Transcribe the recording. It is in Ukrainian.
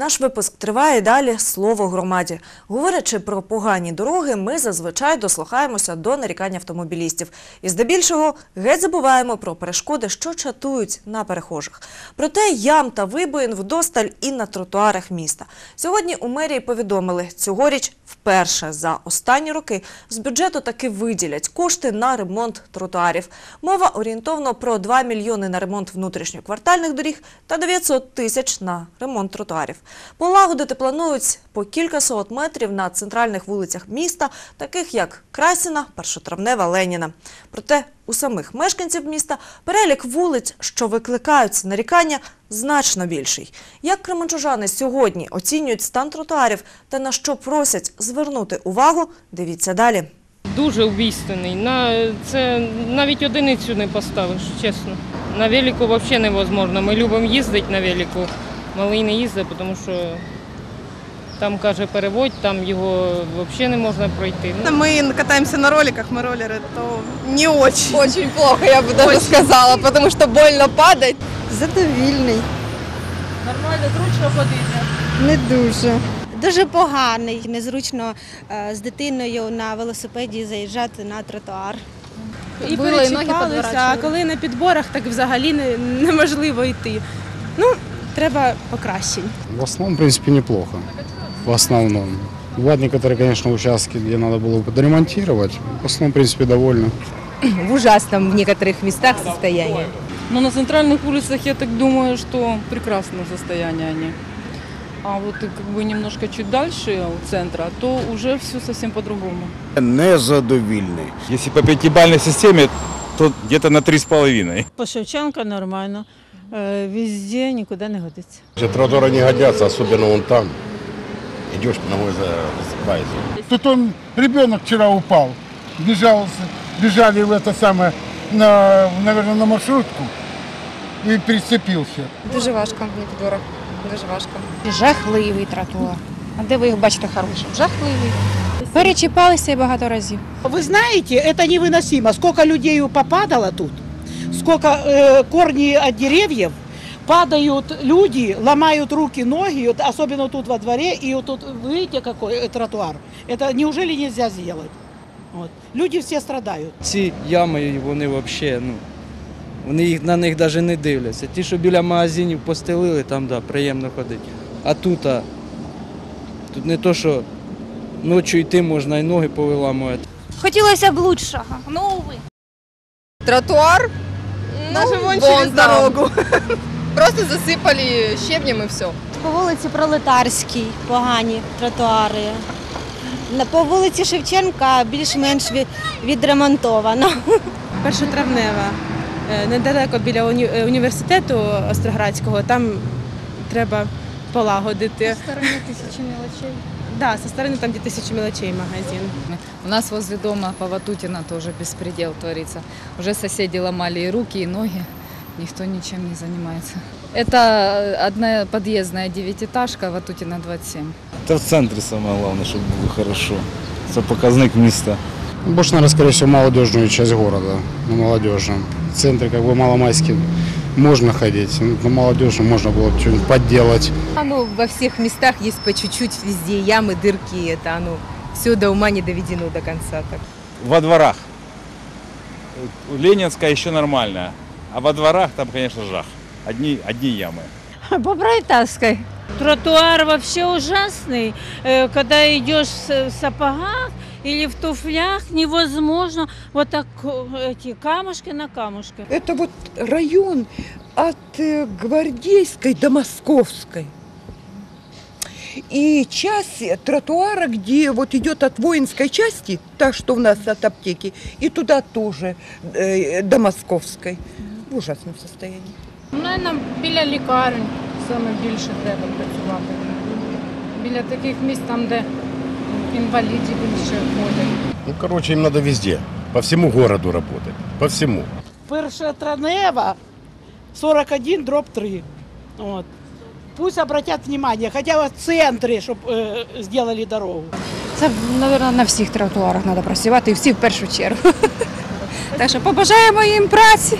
Наш випуск триває далі слово громаді. Говорячи про погані дороги, ми зазвичай дослухаємося до нарікань автомобілістів. І здебільшого геть забуваємо про перешкоди, що чатують на перехожих. Проте ям та вибоїн вдосталь і на тротуарах міста. Сьогодні у мерії повідомили, цьогоріч вперше за останні роки з бюджету таки виділять кошти на ремонт тротуарів. Мова орієнтовно про 2 мільйони на ремонт внутрішньоквартальних доріг та 900 тисяч на ремонт тротуарів. Полагодити планують по кількасот метрів на центральних вулицях міста, таких як Красіна, Першотравнева, Леніна. Проте у самих мешканців міста перелік вулиць, що викликають нарікання, значно більший. Як кременчужани сьогодні оцінюють стан тротуарів та на що просять звернути увагу, дивіться далі. Дуже убійственний. На це навіть одиницю не поставиш, чесно. На велику взагалі невозможно. Ми любимо їздити на велику. Малий не їздить, тому що там каже переводь, там його взагалі не можна пройти. Ну, Мы катаемся на роликах, мы роллеры, то не очень. Очень плохо, я бы даже сказала, потому что больно падать. Задовільний. Нормально, зручно ходити. Не дуже. Дуже поганий, незручно е, з дитиною на велосипеді заїжджати на тротуар. І Було, і ноги перечіпалися, а коли на підборах, так взагалі не, неможливо йти. Ну, треба покращень. В основном, в принципе, неплохо. В основном. Бывают некоторые, конечно, участки, где надо было бы подремонтировать. В основном, в принципе, довольны. В ужасном в некоторых местах состоянии. Но на центральных улицах, я так думаю, что прекрасное состояние они. А вот и как бы немножко чуть дальше от центра, то уже все совсем по-другому. Незадовільний. Если по пятибалльной системе, то где-то на три с половиной. По Шевченка нормально. Е, Везде нікуди не годиться. Тротуары не годятся, особенно вон там. Идешь ногой засыпаешься. Тут он, ребенок вчера упал, бежал, с- бежали в это самое, на, наверное, на маршрутку и прицепился. Дуже важко на підборах. Дуже важко. Жахливий тротуар. А де ви їх бачите хорошим? Жахливий. Перечіпалися і багато разів. Вы знаете, это невыносимо. Сколько людей попадало тут, сколько э, корни от деревьев, падают люди, ломают руки, ноги, вот особенно тут во дворе, и вот тут, вы видите, какой э, тротуар. Это неужели нельзя сделать? Вот. Люди все страдают. Ці ями, вони взагалі, ну, вони їх, на них навіть не дивляться. Ті, що біля магазинів постелили, там да, приємно ходити. А тут, а, тут не то, що ночі йти можна і ноги повиламувати. Хотілося б лучшого. Ну, ви. Тротуар, Даже вон вон через дорогу. просто засипали щебнем и все. По вулиці Пролетарській погані тротуари. По вулиці Шевченка більш-менш відремонтовано. Першотравнева. Е, Недалеко біля е, університету Остроградського, там треба полагодити. Стороны тысячи мелочей. Да, со сторони там, де тисячі мелочей магазин. У нас возле дома по Ватутина тоже беспредел творится. Уже соседи ломали и руки, и ноги. Никто ничем не занимается. Это одна подъездная девятиэтажка, Ватутина 27. Это в центре самое главное, чтобы было хорошо. Это показник места. Больше, наверное, скорее всего, молодежную часть города. Ну, молодежную. В центре, как бы, маломайский можно ходить. Ну, на молодежи можно было бы что-нибудь подделать. А ну, во всех местах есть по чуть-чуть везде ямы, дырки. Это оно все до ума не доведено до конца. Так. Во дворах. Ленинская еще нормально. А во дворах там, конечно, жах. Одни, одни ямы. По Пролетарской. Тротуар вообще ужасный. Э, Когда идешь в сапогах или в туфлях, невозможно. Вот так э, эти камушки на камушке. Это вот район от э, Гвардейской до Московской. И часть тротуара, где вот идет от воинской части, та, что у нас от аптеки, и туда тоже э, до Московской. В ужасном состоянии. Наверно, біля лікарень саме більше треба працювати. Біля таких місць, там, де інвалідів більше ходять. Ну, короче, им надо везде. По всему городу работать. По всему. Першотравнева 41 дробь 3. Вот. Пусть обратят внимание, хотя бы в центре, чтобы сделали дорогу. Це, мабуть, на всіх тротуарах треба працювати і всі в першу чергу. Так що побажаємо їм праці.